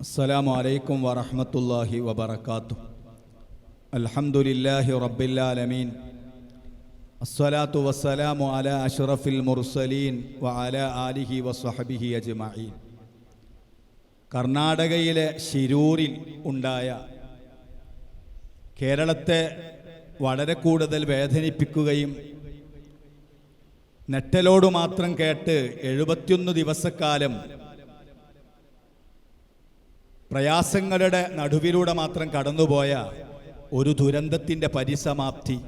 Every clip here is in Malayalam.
അസ്സലാമു അലൈക്കും വറഹമത്തല്ലാഹി വബർക്കാത്തു അൽഹംദുലില്ലാഹി റബ്ബില്ലാലമീൻ അസ്സലാത്തു വസ്സലാമു അല അഷ്റഫിൽ മുർസലീൻ വ അല ആലിഹി വസ്വഹബിഹി അജ്മഈൻ. കർണാടകയിലെ ശിരൂരിൽ ഉണ്ടായ കേരളത്തെ വളരെ കൂടുതൽ വേദനിപ്പിക്കുകയും നെട്ടലോട് മാത്രം കേട്ട് എഴുപത്തിയൊന്ന് ദിവസക്കാലം പ്രയാസങ്ങളുടെ നടുവിലൂടെ മാത്രം കടന്നുപോയ ഒരു ദുരന്തത്തിന്റെ പരിസമാപ്തി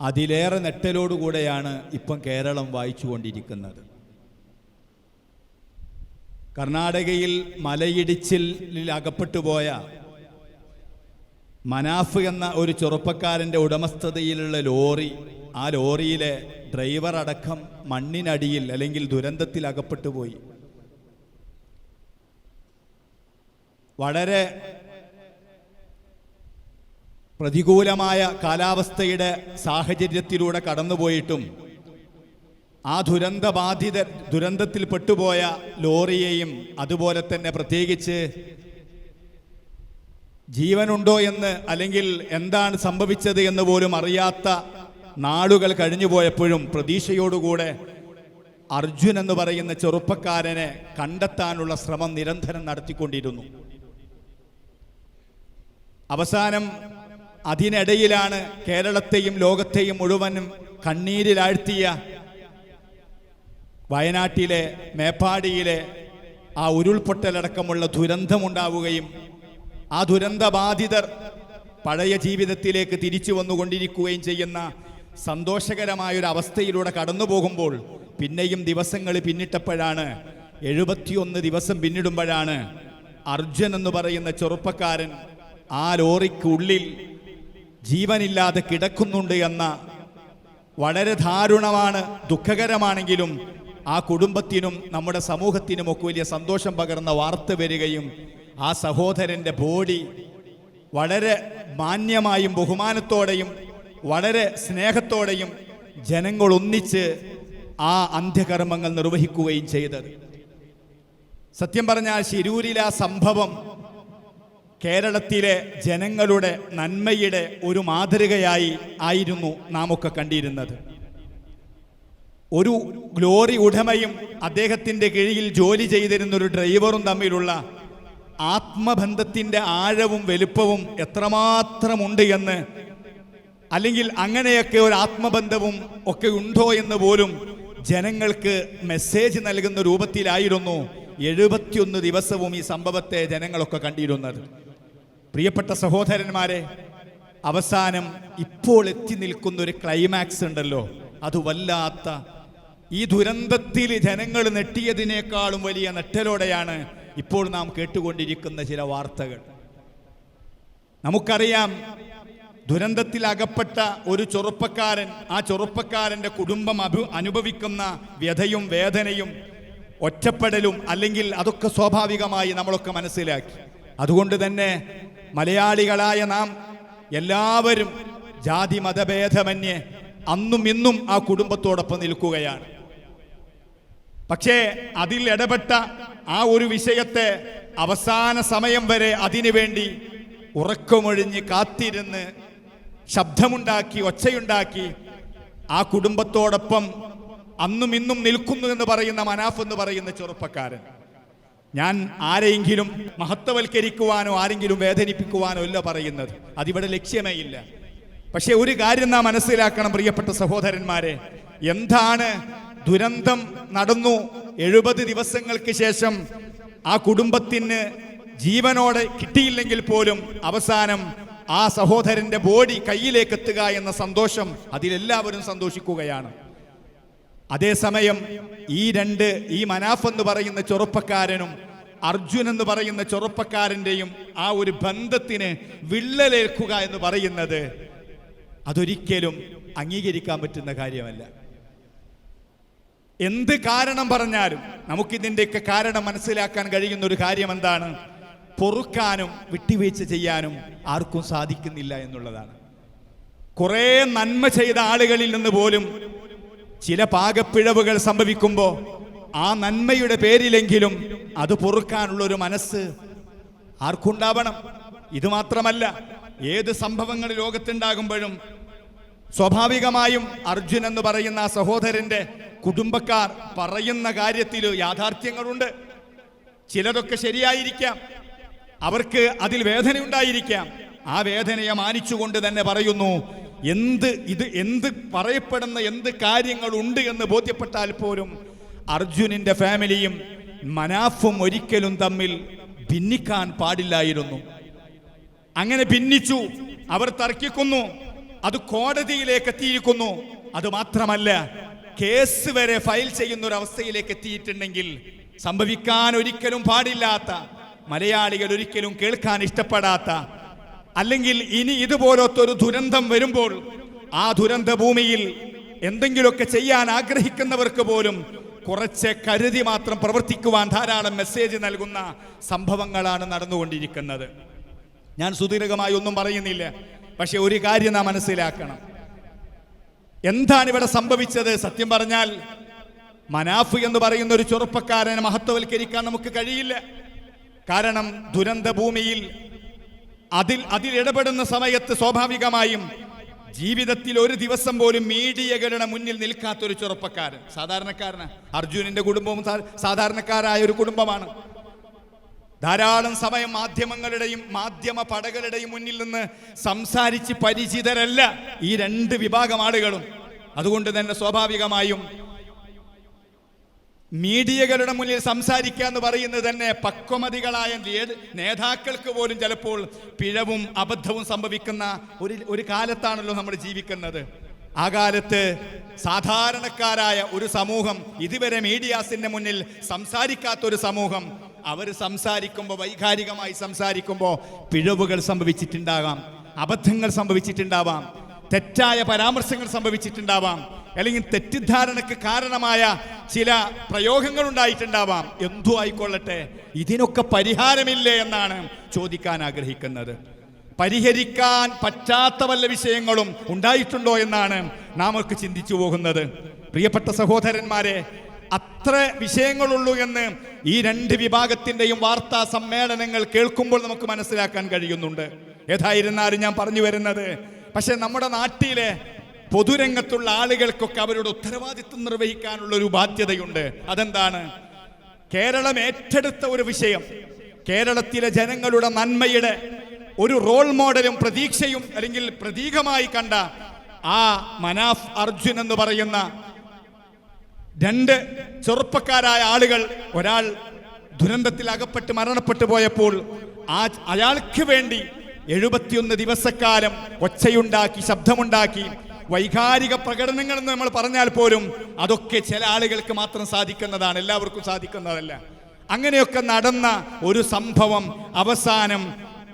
അതിലേറെ നെട്ടലോടുകൂടെയാണ് ഇപ്പം കേരളം വായിച്ചുകൊണ്ടിരിക്കുന്നത്. കർണാടകയിൽ മലയിടിച്ചിലിൽ അകപ്പെട്ടുപോയ മനാഫ് എന്ന ഒരു ചെറുപ്പക്കാരന്റെ ഉടമസ്ഥതയിലുള്ള ലോറി ആ ലോറിയിലെ ഡ്രൈവർ അടക്കം മണ്ണിനടിയിൽ അല്ലെങ്കിൽ ദുരന്തത്തിൽ അകപ്പെട്ടു വളരെ പ്രതികൂലമായ കാലാവസ്ഥയുടെ സാഹചര്യത്തിലൂടെ കടന്നുപോയിട്ടും ആ ദുരന്ത ബാധിത ദുരന്തത്തിൽ പെട്ടുപോയ ലോറിയെയും അതുപോലെ തന്നെ പ്രത്യേകിച്ച് ജീവനുണ്ടോ എന്ന് അല്ലെങ്കിൽ എന്താണ് സംഭവിച്ചത് എന്ന് പോലും അറിയാത്ത നാളുകൾ കഴിഞ്ഞുപോയപ്പോഴും പ്രതീക്ഷയോടുകൂടെ അർജുൻ എന്ന് പറയുന്ന ചെറുപ്പക്കാരനെ കണ്ടെത്താനുള്ള ശ്രമം നിരന്തരം നടത്തിക്കൊണ്ടിരുന്നു. അവസാനം അതിനിടയിലാണ് കേരളത്തെയും ലോകത്തെയും മുഴുവനും കണ്ണീരിലാഴ്ത്തിയ വയനാട്ടിലെ മേപ്പാടിയിലെ ആ ഉരുൾപൊട്ടലടക്കമുള്ള ദുരന്തമുണ്ടാവുകയും ആ ദുരന്തബാധിതർ പഴയ ജീവിതത്തിലേക്ക് തിരിച്ചു വന്നുകൊണ്ടിരിക്കുകയും ചെയ്യുന്ന സന്തോഷകരമായൊരു അവസ്ഥയിലൂടെ കടന്നു പോകുമ്പോൾ പിന്നെയും ദിവസങ്ങൾ പിന്നിട്ടപ്പോഴാണ് എഴുപത്തിയൊന്ന് ദിവസം പിന്നിടുമ്പോഴാണ് അർജുൻ എന്ന് പറയുന്ന ചെറുപ്പക്കാരൻ ആ ലോറിക്കുള്ളിൽ ജീവനില്ലാതെ കിടക്കുന്നുണ്ട് എന്ന വളരെ ദാരുണമാണ് ദുഃഖകരമാണെങ്കിലും ആ കുടുംബത്തിനും നമ്മുടെ സമൂഹത്തിനും ഒക്കെ വലിയ സന്തോഷം പകർന്ന വാർത്ത വരികയും ആ സഹോദരന്റെ ബോഡി വളരെ മാന്യമായും ബഹുമാനത്തോടെയും വളരെ സ്നേഹത്തോടെയും ജനങ്ങൾ ഒന്നിച്ച് ആ അന്ത്യകർമ്മങ്ങൾ നിർവഹിക്കുകയും ചെയ്തത്. സത്യം പറഞ്ഞാൽ ശിരൂരിലെ ആ സംഭവം കേരളത്തിലെ ജനങ്ങളുടെ നന്മയുടെ ഒരു മാതൃകയായി ആയിരുന്നു നാം ഒക്കെ കണ്ടിരുന്നത്. ഒരു ഗ്ലോറി ഉടമയും അദ്ദേഹത്തിന്റെ കീഴിൽ ജോലി ചെയ്തിരുന്ന ഒരു ഡ്രൈവറും തമ്മിലുള്ള ആത്മബന്ധത്തിന്റെ ആഴവും വലുപ്പവും എത്രമാത്രമുണ്ട് എന്ന് അല്ലെങ്കിൽ അങ്ങനെയൊക്കെ ഒരു ആത്മബന്ധവും ഒക്കെ ഉണ്ടോ എന്ന് പോലും ജനങ്ങൾക്ക് മെസ്സേജ് നൽകുന്ന രൂപത്തിലായിരുന്നു എഴുപത്തിയൊന്ന് ദിവസവും ഈ സംഭവത്തെ ജനങ്ങളൊക്കെ കണ്ടിരുന്നത്. പ്രിയപ്പെട്ട സഹോദരന്മാരെ അവസാനം ഇപ്പോൾ എത്തി നിൽക്കുന്ന ഒരു ക്ലൈമാക്സ് ഉണ്ടല്ലോ. അത് വല്ലാത്ത ഈ ദുരന്തത്തിൽ ജനങ്ങൾ നെട്ടിയതിനേക്കാളും വലിയ നെട്ടലോടെയാണ് ഇപ്പോൾ നാം കേട്ടുകൊണ്ടിരിക്കുന്ന ചില വാർത്തകൾ. നമുക്കറിയാം ദുരന്തത്തിൽ അകപ്പെട്ട ഒരു ചെറുപ്പക്കാരൻ ആ ചെറുപ്പക്കാരന്റെ കുടുംബം അഭി അനുഭവിക്കുന്ന വ്യഥയും വേദനയും ഒറ്റപ്പെടലും അല്ലെങ്കിൽ അതൊക്കെ സ്വാഭാവികമായി നമ്മളൊക്കെ മനസ്സിലാക്കി. അതുകൊണ്ട് തന്നെ മലയാളികളായ നാം എല്ലാവരും ജാതി മതഭേദമന്യേ അന്നും ഇന്നും ആ കുടുംബത്തോടൊപ്പം നിൽക്കുകയാണ്. പക്ഷേ അതിൽ ഇടപെട്ട ആ ഒരു വിഷയത്തെ അവസാന സമയം വരെ അതിനുവേണ്ടി ഉറക്കമൊഴിഞ്ഞ് കാത്തിരുന്ന് ശബ്ദമുണ്ടാക്കി ഒച്ചയുണ്ടാക്കി ആ കുടുംബത്തോടൊപ്പം അന്നും ഇന്നും നിൽക്കുന്നു എന്ന് പറയുന്ന മനാഫ് എന്ന് പറയുന്ന ചെറുപ്പക്കാരൻ. ഞാൻ ആരെങ്കിലും മഹത്വവൽക്കരിക്കുവാനോ ആരെങ്കിലും വേദനിപ്പിക്കുവാനോ അല്ല പറയുന്നത്. അതിവിടെ ലക്ഷ്യമേ ഇല്ല. പക്ഷെ ഒരു കാര്യം നാം മനസ്സിലാക്കണം പ്രിയപ്പെട്ട സഹോദരന്മാരെ. എന്താണ് ദുരന്തം നടന്നു എഴുപത് ദിവസങ്ങൾക്ക് ശേഷം ആ കുടുംബത്തിന് ജീവനോടെ കിട്ടിയില്ലെങ്കിൽ പോലും അവസാനം ആ സഹോദരന്റെ ബോഡി കയ്യിലേക്ക് എത്തുക എന്ന സന്തോഷം അതിലെല്ലാവരും സന്തോഷിക്കുകയാണ്. അതേസമയം ഈ രണ്ട് ഈ മനാഫ് എന്ന് പറയുന്ന ചെറുപ്പക്കാരനും അർജുൻ എന്ന് പറയുന്ന ചെറുപ്പക്കാരന്റെയും ആ ഒരു ബന്ധത്തിന് വിള്ളലേൽക്കുക എന്ന് പറയുന്നത് അതൊരിക്കലും അംഗീകരിക്കാൻ പറ്റുന്ന കാര്യമല്ല. എന്ത് കാരണം പറഞ്ഞാലും നമുക്കിതിന്റെയൊക്കെ കാരണം മനസ്സിലാക്കാൻ കഴിയുന്ന ഒരു കാര്യം എന്താണ് പൊറുക്കാനും വിട്ടുവീഴ്ച ചെയ്യാനും ആർക്കും സാധിക്കുന്നില്ല എന്നുള്ളതാണ്. കുറേ നന്മ ചെയ്ത ആളുകളിൽ നിന്ന് പോലും ചില പാകപ്പിഴവുകൾ സംഭവിക്കുമ്പോൾ ആ നന്മയുടെ പേരിലെങ്കിലും അത് പൊറുക്കാനുള്ള ഒരു മനസ്സ് ആർക്കുണ്ടാവണം? ഇത് മാത്രമല്ല ഏത് സംഭവങ്ങൾ ലോകത്തുണ്ടാകുമ്പോഴും സ്വാഭാവികമായും അർജുൻ എന്ന് പറയുന്ന ആ സഹോദരന്റെ കുടുംബക്കാർ പറയുന്ന കാര്യത്തിൽ യാഥാർത്ഥ്യങ്ങളുണ്ട്. ചിലതൊക്കെ ശരിയായിരിക്കാം അവർക്ക് അതിൽ വേദനയുണ്ടായിരിക്കാം. ആ വേദനയെ മാനിച്ചുകൊണ്ട് തന്നെ പറയുന്നു എന്ത് ഇത് എന്ത് പറയപ്പെടുന്ന എന്ത് കാര്യങ്ങൾ ഉണ്ട് എന്ന് ബോധ്യപ്പെട്ടാൽ പോലും അർജുനിന്റെ ഫാമിലിയും മനാഫും ഒരിക്കലും തമ്മിൽ ഭിന്നിക്കാൻ പാടില്ലായിരുന്നു. അങ്ങനെ ഭിന്നിച്ചു. അവർ തർക്കിക്കുന്നു. അത് കോടതിയിലേക്ക് എത്തിയിരിക്കുന്നു. അത് മാത്രമല്ല കേസ് വരെ ഫയൽ ചെയ്യുന്ന ഒരു അവസ്ഥയിലേക്ക് എത്തിയിട്ടുണ്ടെങ്കിൽ സംഭവിക്കാൻ ഒരിക്കലും പാടില്ലാത്ത മലയാളികൾ ഒരിക്കലും കേൾക്കാൻ ഇഷ്ടപ്പെടാത്ത അല്ലെങ്കിൽ ഇനി ഇതുപോലത്തൊരു ദുരന്തം വരുമ്പോൾ ആ ദുരന്ത ഭൂമിയിൽ എന്തെങ്കിലുമൊക്കെ ചെയ്യാൻ ആഗ്രഹിക്കുന്നവർക്ക് പോലും കുറച്ച് കരുതി മാത്രം പ്രവർത്തിക്കുവാൻ ധാരാളം മെസ്സേജ് നൽകുന്ന സംഭവങ്ങളാണ് നടന്നുകൊണ്ടിരിക്കുന്നത്. ഞാൻ സുദീർഘമായി ഒന്നും പറയുന്നില്ല പക്ഷെ ഒരു കാര്യം നാം മനസ്സിലാക്കണം. എന്താണ് ഇവിടെ സംഭവിച്ചത്? സത്യം പറഞ്ഞാൽ മനാഫ് എന്ന് പറയുന്ന ഒരു ചെറുപ്പക്കാരനെ മഹത്വവൽക്കരിക്കാൻ നമുക്ക് കഴിയില്ല. കാരണം ദുരന്ത ഭൂമിയിൽ അതിൽ അതിൽ ഇടപെടുന്ന സമയത്ത് സ്വാഭാവികമായും ജീവിതത്തിൽ ഒരു ദിവസം പോലും മീഡിയകളുടെ മുന്നിൽ നിൽക്കാത്തൊരു ചെറുപ്പക്കാരൻ. സാധാരണക്കാരന്. അർജുനന്റെ കുടുംബവും സാധാരണക്കാരായ ഒരു കുടുംബമാണ്. ധാരാളം സമയം മാധ്യമങ്ങളുടെയും മാധ്യമ പടകളുടെയും മുന്നിൽ നിന്ന് സംസാരിച്ച് പരിചിതരല്ല ഈ രണ്ട് വിഭാഗം ആളുകളും. അതുകൊണ്ട് തന്നെ സ്വാഭാവികമായും മീഡിയകളുടെ മുന്നിൽ സംസാരിക്കുക എന്ന് പറയുന്നത് തന്നെ പക്വമതികളായ നേതാക്കൾക്ക് പോലും ചിലപ്പോൾ പിഴവും അബദ്ധവും സംഭവിക്കുന്ന ഒരു ഒരു കാലത്താണല്ലോ നമ്മൾ ജീവിക്കുന്നത്. ആ കാലത്ത് സാധാരണക്കാരായ ഒരു സമൂഹം ഇതുവരെ മീഡിയാസിന്റെ മുന്നിൽ സംസാരിക്കാത്ത ഒരു സമൂഹം അവർ സംസാരിക്കുമ്പോൾ വൈകാരികമായി സംസാരിക്കുമ്പോൾ പിഴവുകൾ സംഭവിച്ചിട്ടുണ്ടാകാം അബദ്ധങ്ങൾ സംഭവിച്ചിട്ടുണ്ടാവാം തെറ്റായ പരാമർശങ്ങൾ സംഭവിച്ചിട്ടുണ്ടാവാം. അല്ലെങ്കിൽ തെറ്റിദ്ധാരണക്ക് കാരണമായ ചില പ്രയോഗങ്ങൾ ഉണ്ടായിട്ടുണ്ടാവാം എന്തു ആയിക്കൊള്ളട്ടെ? ഇതിനൊക്കെ പരിഹാരമില്ലേ എന്നാണ് ചോദിക്കാൻ ആഗ്രഹിക്കുന്നത്. പരിഹരിക്കാൻ പറ്റാത്ത വല്ല വിഷയങ്ങളും ഉണ്ടായിട്ടുണ്ടോ എന്നാണ് നാം ഒക്കെ ചിന്തിച്ചു പോകുന്നത്. പ്രിയപ്പെട്ട സഹോദരന്മാരെ അത്ര വിഷയങ്ങളുള്ളൂ എന്ന് ഈ രണ്ട് വിഭാഗത്തിന്റെയും വാർത്താ സമ്മേളനങ്ങൾ കേൾക്കുമ്പോൾ നമുക്ക് മനസ്സിലാക്കാൻ കഴിയുന്നുണ്ട്. ഏതായിരുന്നാലും ഞാൻ പറഞ്ഞു വരുന്നത് പക്ഷെ നമ്മുടെ നാട്ടിലെ പൊതുരംഗത്തുള്ള ആളുകൾക്കൊക്കെ അവരുടെ ഉത്തരവാദിത്വം നിർവഹിക്കാനുള്ള ഒരു ബാധ്യതയുണ്ട്. അതെന്താണ്? കേരളം ഏറ്റെടുത്ത ഒരു വിഷയം. കേരളത്തിലെ ജനങ്ങളുടെ നന്മയുടെ ഒരു റോൾ മോഡലും പ്രതീക്ഷയും അല്ലെങ്കിൽ പ്രതീകമായി കണ്ട ആ മനാഫ് അർജുൻ എന്ന് പറയുന്ന രണ്ട് ചെറുപ്പക്കാരായ ആളുകൾ ഒരാൾ ദുരന്തത്തിൽ അകപ്പെട്ട് മരണപ്പെട്ടു പോയപ്പോൾ ആ അയാൾക്ക് വേണ്ടി എഴുപത്തിയൊന്ന് ദിവസക്കാലം ഒച്ചയുണ്ടാക്കി ശബ്ദമുണ്ടാക്കി വൈകാരിക പ്രകടനങ്ങൾ എന്ന് നമ്മൾ പറഞ്ഞാൽ പോലും അതൊക്കെ ചില ആളുകൾക്ക് മാത്രം സാധിക്കുന്നതാണ് എല്ലാവർക്കും സാധിക്കുന്നതല്ല. അങ്ങനെയൊക്കെ നടന്ന ഒരു സംഭവം അവസാനം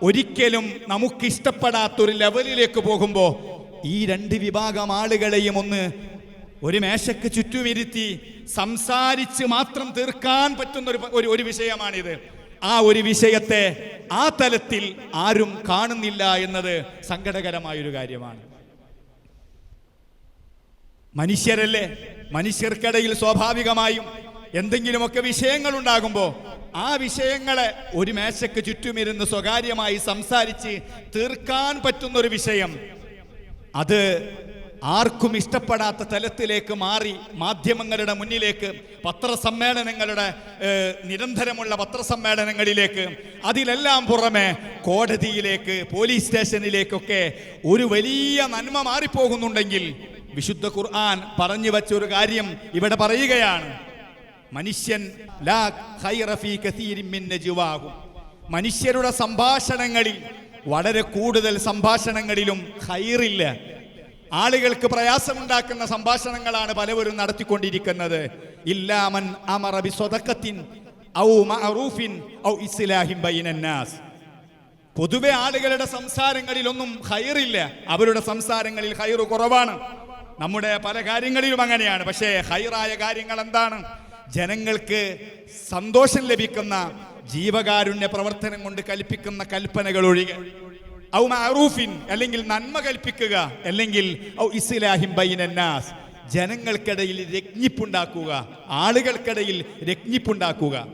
ഒരിക്കലും നമുക്ക് ഇഷ്ടപ്പെടാത്തൊരു ലെവലിലേക്ക് പോകുമ്പോൾ ഈ രണ്ട് വിഭാഗം ആളുകളെയും ഒന്ന് ഒരു മേശയ്ക്ക് ചുറ്റുമിരുത്തി സംസാരിച്ച് മാത്രം തീർക്കാൻ പറ്റുന്ന ഒരു ഒരു വിഷയമാണിത്. ആ ഒരു വിഷയത്തെ ആ തലത്തിൽ ആരും കാണുന്നില്ല എന്നത് സങ്കടകരമായൊരു കാര്യമാണ്. മനുഷ്യരല്ലേ? മനുഷ്യർക്കിടയിൽ സ്വാഭാവികമായും എന്തെങ്കിലുമൊക്കെ വിഷയങ്ങൾ ഉണ്ടാകുമ്പോൾ ആ വിഷയങ്ങളെ ഒരു മേശയ്ക്ക് ചുറ്റുമിരുന്ന് സ്വകാര്യമായി സംസാരിച്ച് തീർക്കാൻ പറ്റുന്ന ഒരു വിഷയം. അത് ആർക്കും ഇഷ്ടപ്പെടാത്ത തലത്തിലേക്ക് മാറി മാധ്യമങ്ങളുടെ മുന്നിലേക്ക് പത്രസമ്മേളനങ്ങളുടെ നിരന്തരമുള്ള പത്രസമ്മേളനങ്ങളിലേക്ക് അതിലെല്ലാം പുറമെ കോടതിയിലേക്ക് പോലീസ് സ്റ്റേഷനിലേക്കൊക്കെ ഒരു വലിയ നന്മ മാറിപ്പോകുന്നുണ്ടെങ്കിൽ വിശുദ്ധ ഖുർആൻ പറഞ്ഞു വെച്ച ഒരു കാര്യം ഇവിടെ പറയുകയാണ്. മനുഷ്യൻ ലാ മനുഷ്യരുടെ സംഭാഷണങ്ങളിൽ വളരെ കൂടുതൽ സംഭാഷണങ്ങളിലും ഖൈറില്ല. ആളുകൾക്ക് പ്രയാസമുണ്ടാക്കുന്ന സംഭാഷണങ്ങളാണ് പലവരും നടത്തിക്കൊണ്ടിരിക്കുന്നത്. ഇല്ലാമൻ അമറ ബി സ്വതക്കത്തിൻ ഔ മഅറൂഫിൻ ഔ ഇസ്ലാഹിൻ ബൈനന്നാസ് പൊതുവെ ആളുകളുടെ സംസാരങ്ങളിലൊന്നും ഹൈറില്ല അവരുടെ സംസാരങ്ങളിൽ ഹൈറ് കുറവാണ്. നമ്മുടെ പല കാര്യങ്ങളിലും അങ്ങനെയാണ്. പക്ഷേ ഹൈറായ കാര്യങ്ങൾ എന്താണ്? ജനങ്ങൾക്ക് സന്തോഷം ലഭിക്കുന്ന ജീവകാരുണ്യ പ്രവർത്തനം കൊണ്ട് കൽപ്പിക്കുന്ന കൽപ്പനകൾ ഒഴികെ. ഔ മഅറൂഫിൻ അല്ലെങ്കിൽ നന്മ കൽപ്പിക്കുക അല്ലെങ്കിൽ ഔ ഇസ്ലാഹിം ബൈനന്നാസ് ജനങ്ങൾക്കിടയിൽ രജ്ഞിപ്പുണ്ടാക്കുക ആളുകൾക്കിടയിൽ രജ്ഞിപ്പുണ്ടാക്കുക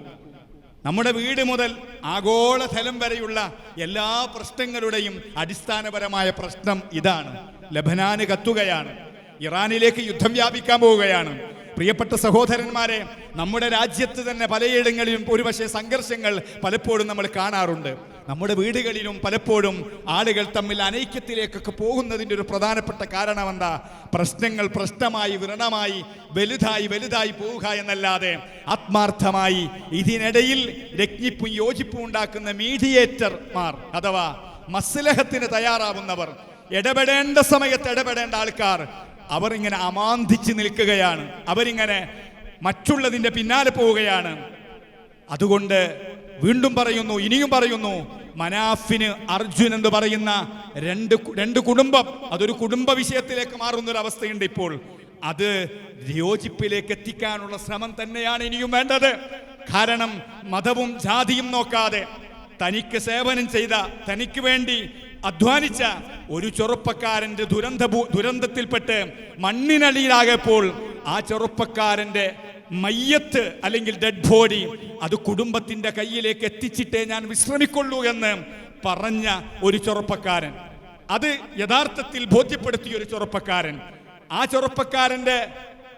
നമ്മുടെ വീട് മുതൽ ആഗോളതലം വരെയുള്ള എല്ലാ പ്രശ്നങ്ങളുടെയും അടിസ്ഥാനപരമായ പ്രശ്നം ഇതാണ്. ലബനാന് കത്തുകയാണ്. ഇറാനിലേക്ക് യുദ്ധം വ്യാപിക്കാൻ പോവുകയാണ്. പ്രിയപ്പെട്ട സഹോദരന്മാരെ നമ്മുടെ രാജ്യത്ത് തന്നെ പലയിടങ്ങളിലും ഒരുപക്ഷെ സംഘർഷങ്ങൾ പലപ്പോഴും നമ്മൾ കാണാറുണ്ട്. നമ്മുടെ വീടുകളിലും പലപ്പോഴും ആളുകൾ തമ്മിൽ അനൈക്യത്തിലേക്കൊക്കെ പോകുന്നതിന്റെ ഒരു പ്രധാനപ്പെട്ട കാരണം എന്താ? പ്രശ്നങ്ങൾ പ്രശ്നമായി വ്രണമായി വലുതായി വലുതായി പോവുക എന്നല്ലാതെ ആത്മാർത്ഥമായി ഇതിനിടയിൽ രജ്ഞിപ്പും യോജിപ്പും ഉണ്ടാക്കുന്ന മീഡിയേറ്റർമാർ അഥവാ മസ്ലഹത്തിന് തയ്യാറാവുന്നവർ ഇടപെടേണ്ട സമയത്ത് ഇടപെടേണ്ട ആൾക്കാർ അവർ ഇങ്ങനെ അമാന്തിച്ച് നിൽക്കുകയാണ്. അവരിങ്ങനെ മറ്റുള്ളതിന്റെ പിന്നാലെ പോവുകയാണ്. അതുകൊണ്ട് വീണ്ടും പറയുന്നു ഇനിയും പറയുന്നു മനാഫിന് അർജുൻ എന്ന് പറയുന്ന രണ്ട് രണ്ട് കുടുംബം അതൊരു കുടുംബ വിഷയത്തിലേക്ക് മാറുന്ന ഒരു അവസ്ഥയുണ്ട് ഇപ്പോൾ. അത് യോജിപ്പിലേക്ക് എത്തിക്കാനുള്ള ശ്രമം തന്നെയാണ് ഇനിയും വേണ്ടത്. കാരണം മതവും ജാതിയും നോക്കാതെ തനിക്ക് സേവനം ചെയ്ത തനിക്ക് വേണ്ടി അധ്വാനിച്ച ഒരു ചെറുപ്പക്കാരന്റെ ദുരന്ത ദുരന്തത്തിൽപ്പെട്ട് മണ്ണിനടിയിലാകപ്പോൾ ആ ചെറുപ്പക്കാരന്റെ മയ്യത്ത് അല്ലെങ്കിൽ ഡെഡ് ബോഡി അത് കുടുംബത്തിന്റെ കയ്യിലേക്ക് എത്തിച്ചിട്ടേ ഞാൻ വിശ്രമിക്കൊള്ളൂ എന്ന് പറഞ്ഞ ഒരു ചെറുപ്പക്കാരൻ. അത് യഥാർത്ഥത്തിൽ ബോധ്യപ്പെടുത്തിയ ഒരു ചെറുപ്പക്കാരൻ. ആ ചെറുപ്പക്കാരന്റെ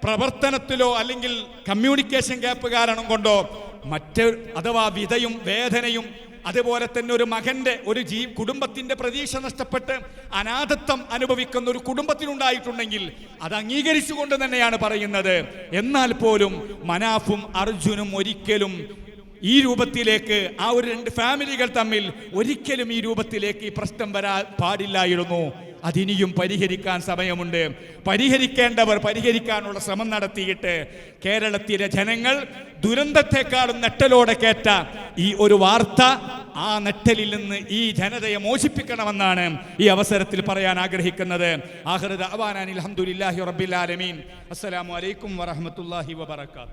പ്രവർത്തനത്തിലോ അല്ലെങ്കിൽ കമ്മ്യൂണിക്കേഷൻ ഗ്യാപ്പ് കാരണം കൊണ്ടോ മറ്റ് അഥവാ വിധയും വേദനയും അതുപോലെ തന്നെ ഒരു മകന്റെ ഒരു ജീ കുടുംബത്തിന്റെ പ്രതീക്ഷ നഷ്ടപ്പെട്ട് അനാഥത്വം അനുഭവിക്കുന്ന ഒരു കുടുംബത്തിനുണ്ടായിട്ടുണ്ടെങ്കിൽ അത് അംഗീകരിച്ചുകൊണ്ട് തന്നെയാണ് പറയുന്നത്. എന്നാൽ പോലും മനാഫും അർജുനും ഒരിക്കലും ഈ രൂപത്തിലേക്ക് ആ ഒരു രണ്ട് ഫാമിലികൾ തമ്മിൽ ഒരിക്കലും ഈ രൂപത്തിലേക്ക് ഈ പ്രശ്നം വരാൻ പാടില്ലായിരുന്നു. അതിനിയും പരിഹരിക്കാൻ സമയമുണ്ട്. പരിഹരിക്കേണ്ടവർ പരിഹരിക്കാനുള്ള ശ്രമം നടത്തിയിട്ട് കേരളത്തിലെ ജനങ്ങൾ ദുരന്തത്തെക്കാളും നെട്ടലോടെ കേട്ട ഈ ഒരു വാർത്ത ആ നെട്ടലിൽ നിന്ന് ഈ ജനതയെ മോചിപ്പിക്കണമെന്നാണ് ഈ അവസരത്തിൽ പറയാൻ ആഗ്രഹിക്കുന്നത്. ആഹ്റദ് അവാനാൻ അലഹമുല്ലാഹി റബ്ബിൽ ആലമീൻ. അസ്സലാമു അലൈക്കും വറഹമത്തല്ലാഹി വബർക്കാത്തു